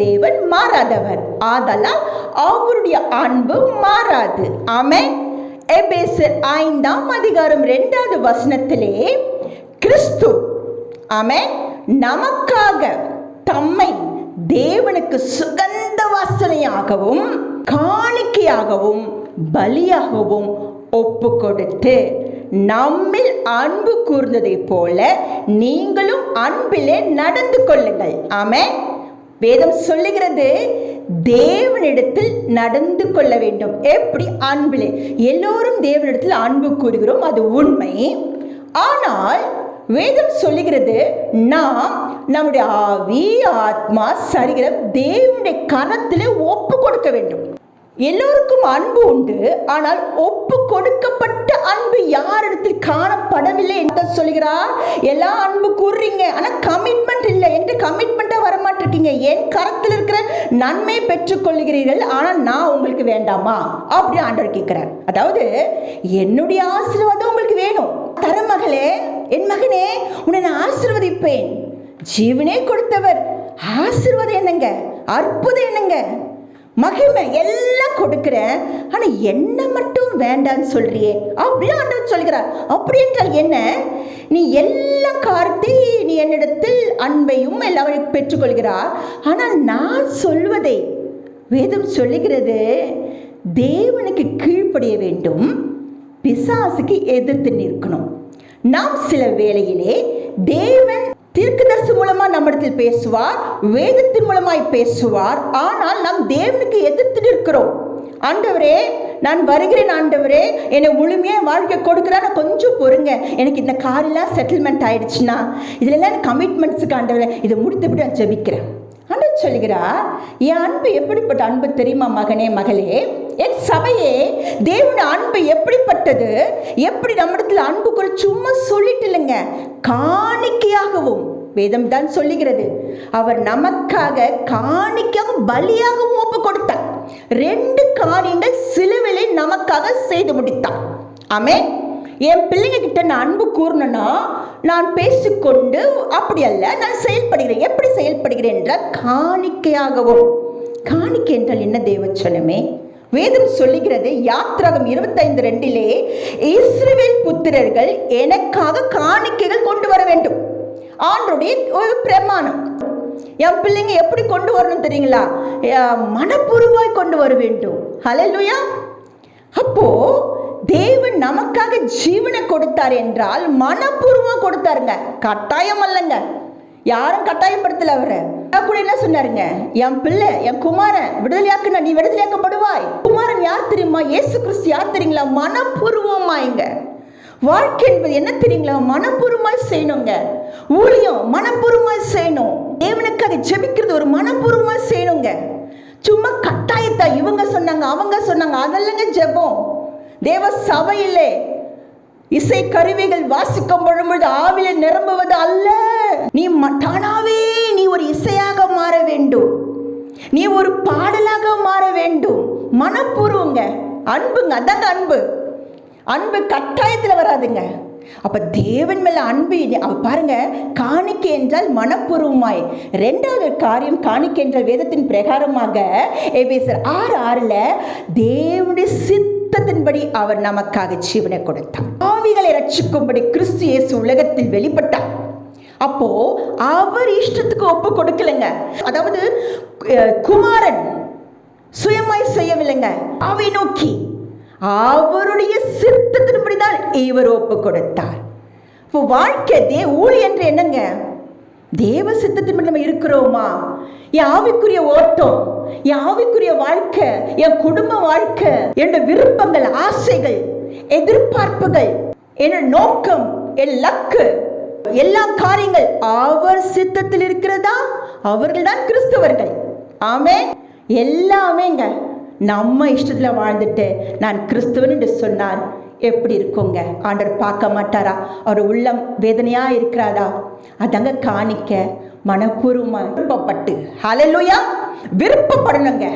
தேவன் மாறாதவர். ஆதலால் அவருடைய அன்பு மாறாது. ஆமே எபேசர் ஐந்தாம் அதிகாரம் இரண்டாவது வசனத்திலே கிறிஸ்து ஆமே நமக்காக தம்மை தேவனுக்கு சுகந்த வாசனையாகவும் காணிக்கையாகவும் பலியாகவும் ஒப்பு கொடுத்து நம்மில் அன்பு கூர்ந்ததை போல நீங்களும் அன்பிலே நடந்து கொள்ளுங்கள். ஆமே வேதம் சொல்லுகிறது தேவனிடத்தில் நடந்து கொள்ள வேண்டும். எப்படி? அன்பிலே. எல்லோரும் தேவனிடத்தில் அன்பு கூறுகிறோம் அது உண்மை. ஆனால் வேதம் சொல்லுகிறது நாம் நம்முடைய ஆவி ஆத்மா சரீரம் தேவனுடைய கரத்திலே ஒப்பு கொடுக்க வேண்டும். எல்லோருக்கும் அன்பு உண்டு ஆனால் ஒப்பு கொடுக்கப்பட்ட அன்பு யாரிடத்தில் காணப்படவில்லை என்று சொல்கிறார் எல்லா அன்பு கூறுறீங்க ஆனால் கமிட்மெண்ட் இல்லை. என்று கமிட்மெண்ட் வரமாட்டிருக்கீங்க என் கரத்தில் இருக்கிற நன்மை பெற்றுக்கொள்கிறீர்கள் ஆனால் நான் உங்களுக்கு வேண்டாமா? அப்படின்னு ஆண்டவர் கேட்குறார். அதாவது என்னுடைய ஆசீர்வாதம் உங்களுக்கு வேணும். தரமகளே என் மகனே உன்னை நான் ஆசீர்வதிப்பேன். ஜீவனே கொடுத்தவர். ஆசீர்வாதம் என்னங்க? அற்புதம் என்னங்க? மகிமை எல்லாம் கொடுக்கிறேன். ஆனா என்ன மட்டும் வேண்டான்னு சொல்றியே. அப்படின்னு ஆண்டவர் சொல்கிறார். அப்படி என்றால் என்ன? நீ எல்லா காரத்தையும் அன்பையும் எல்லாவற்றையும் பெற்றுக்கொள்கிறார். ஆனால் நான் சொல்வதை வேதம் சொல்லுகிறது தேவனுக்கு கீழ்ப்படிய வேண்டும் பிசாசுக்கு எதிர்த்து நிற்கணும். நாம் சில வேளையிலே தேவன் தீர்க்கதரிசி மூலமா நம்மிடத்தில் பேசுவார் வேதத்தின் மூலமாய் பேசுவார். ஆனால் நாம் தேவனுக்கு எதிர்த்து நிற்கிறோம். ஆண்டவரே நான் வருகிறேன் ஆண்டவரே. என்னை முழுமையாக வாழ்க்கை கொடுக்குறா கொஞ்சம் பொறுங்க. எனக்கு இந்த காரெல்லாம் செட்டில்மெண்ட் ஆயிடுச்சுன்னா இதுலலாம் எனக்கு கமிட்மெண்ட்ஸுக்கு ஆண்டவரே. இதை முடித்துவிட்டு நான் ஜெபிக்கிறேன். ஆண்டவர் சொல்கிறா என் அன்பு எப்படிப்பட்ட அன்பு தெரியுமா மகனே மகளே? என் சபையே தேவன அன்பு எப்படிப்பட்டது? எப்படி நம்மிடத்தில் அன்பு குறை சும்மா சொல்லிட்டு இல்லைங்க. காணிக்கையாகவும். வேதம் தான் சொல்லுகிறது. அவர் நமக்காக காணிக்காகவும் பலியாகவும் ஒப்பு கொடுத்தார் ரெண்டு காரியங்கள் சிலுவிலை நமக்காக செய்து முடித்தார் ஆமே என் பிள்ளைங்க கிட்ட நான் அன்பு கூறணும்னா நான் பேசிக்கொண்டு அப்படி அல்ல நான் செயல்படுகிறேன். எப்படி செயல்படுகிறேன்? என்றால் காணிக்கையாகவும். காணிக்கை என்றால் என்ன தேவச்சனமே வேதம் சொல்லுகிறது யாத்ராகம் இருபத்தைந்து ரெண்டிலே இஸ்ரேல் புத்திரர்கள் எனக்காக காணிக்கைகள் கொண்டு வர வேண்டும். ஆண்டுடைய ஒரு பிரமாணம். என் பிள்ளைங்க எப்படி கொண்டு வரணும் தெரியுங்களா? அஹ் மனப்பூர்வமாய் கொண்டு வர வேண்டும். ஹalleluya அப்போ தேவன் நமக்காக ஜீவனை கொடுத்தார் என்றால் மனப்பூர்வம் கொடுத்தாருங்க. கட்டாயம் அல்லங்க. யாரும் கட்டாயப்படுத்தல அவரை. கூட என்ன சொன்னாருங்க? என் பிள்ளை என் குமாரன் விடுதலையாக்குன நீ விடுதலையாக்கப்படுவாய். குமாரன் யார் தெரியுமா? இயேசு கிறிஸ்து யார் தெரியுங்களா? மனப்பூர்வமாய்ங்க. வாழ்க்கை என்பது என்ன தெரியுங்களா? மனப்பூர்வமாய் செய்யணுங்க. ஊழியம் மனப்பூர்வமாய் செய்யணும். தேவனுக்கு அதை ஜெபிக்கிறது ஒரு மனப்பூர்வமாக செய்யணுங்க. சும்மா கட்டாயத்தை இவங்க சொன்னாங்க அவங்க சொன்னாங்க அதெல்லாங்க ஜெபம். தேவ சபையிலே இசை கருவிகள் வாசிக்கும் பொழுது ஆவில நிரம்புவது அல்ல. நீ தானாவே நீ ஒரு இசையாக மாற வேண்டும். நீ ஒரு பாடலாக மாற வேண்டும். மனப்பூர்வங்க அன்புங்க அதாங்க அன்பு. அன்பு கட்டாயத்தில் வராதுங்க. அப்போ தேவன் மேலே அன்பு இது- பாருங்க காணிக்கை என்றால் மனப்பூர்வமாய். ரெண்டாவது காரியம் காணிக்கை என்றால் வேதத்தின் பிரகாரமாக ஏபேசர் ஆறு ஆறுல தேவனுடைய சித்தத்தின்படி அவர் நமக்காக ஜீவனை கொடுத்தார். ஆவிகளை ரட்சிக்கும்படி கிறிஸ்து இயேசு உலகத்தில் வெளிப்பட்டார். அப்போ அவர் இஷ்டத்துக்கு ஒப்பு கொடுக்கலைங்க. அதாவது குமாரன் சுயமாய் செய்யவில்லைங்க. அவை நோக்கி. அவருடைய சித்தத்தின்படி தான் இவர் ஒப்பு கொடுத்தார். இப்போ வாழ்க்கை தே ஊழி என்று என்னங்க? தேவ சித்தத்தின்படி நம்ம இருக்கிறோமா? என் ஆவிக்குரிய ஓட்டம் என் ஆவிக்குரிய வாழ்க்கை என் குடும்ப வாழ்க்கை என்னோட விருப்பங்கள் ஆசைகள் எதிர்பார்ப்புகள் என்னோட நோக்கம் என் லக்கு எல்லா காரியங்கள் அவர் சித்தத்தில் இருக்கிறதா? அவர்கள் தான் கிறிஸ்தவர்கள். ஆமே எல்லாமேங்க. நம்ம இஷ்டத்துல வாழ்ந்துட்டு நான் கிறிஸ்துவன் என்று சொன்னார் எப்படி இருக்குங்க? ஆண்டவர் பார்க்க மாட்டாரா? அவர் உள்ளம் வேதனையா இருக்கிறாரா? அதங்க காணிக்க மனப்பூர்வமாக விருப்பப்பட்டு. ஹலலுயா விருப்பப்படணுங்க.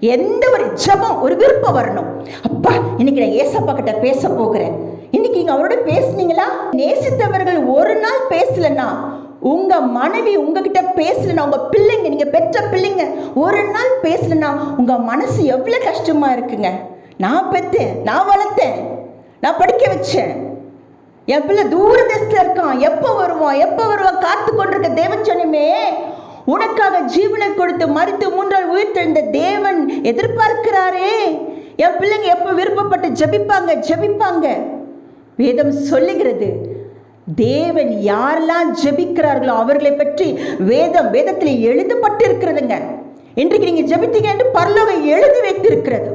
எந்த ஒரு ஜபம் ஒரு விருப்பம் வரணும். அப்பா இன்னைக்கு நான் ஏசப்பா கிட்ட பேச போகிறேன். இன்னைக்கு நீங்கள் அவரோட பேசுனீங்களா? நேசித்தவர்கள் ஒரு நாள் பேசலன்னா உங்க மனைவி உங்ககிட்ட பேசலனா உங்க பிள்ளைங்க நீங்க பெற்ற பிள்ளைங்க ஒரு நாள் பேசலனா உங்க மனசு எவ்வளவு கஷ்டமா இருக்குங்க? நான் பெத்தேன் நான் வளர்த்தேன் நான் படிக்க வச்சேன். என் பிள்ளை தூர தேசத்துல இருக்கான் எப்போ வருவான் எப்போ வருவான் காத்து கொண்டிருக்க தேவச்சனமே உனக்காக ஜீவனை கொடுத்து மறித்து மூன்றால் உயிர்த்தெழுந்த தேவன் எதிர்பார்க்கிறாரே. என் பிள்ளைங்க எப்போ விருப்பப்பட்டு ஜெபிப்பாங்க ஜெபிப்பாங்க. வேதம் சொல்லுகிறது தேவன் யாரெல்லாம் ஜெபிக்கிறார்களோ அவர்களை பற்றி வேதம் வேதத்தில் எழுதப்பட்டிருக்கிறதுங்க. இன்றைக்கு நீங்க ஜெபித்தீங்க என்று பரலோகம் எழுதி வைத்திருக்கிறது.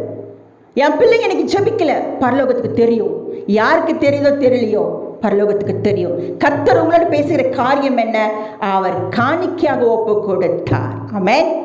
என் பிள்ளைங்க எனக்கு ஜெபிக்கல. பரலோகத்துக்கு தெரியும். யாருக்கு தெரியுதோ தெரியலையோ? பரலோகத்துக்கு தெரியும். கத்தர் உங்களோட பேசுகிற காரியம் என்ன? அவர் காணிக்கையாக ஒப்பு கொடுத்தார் ஆமென்.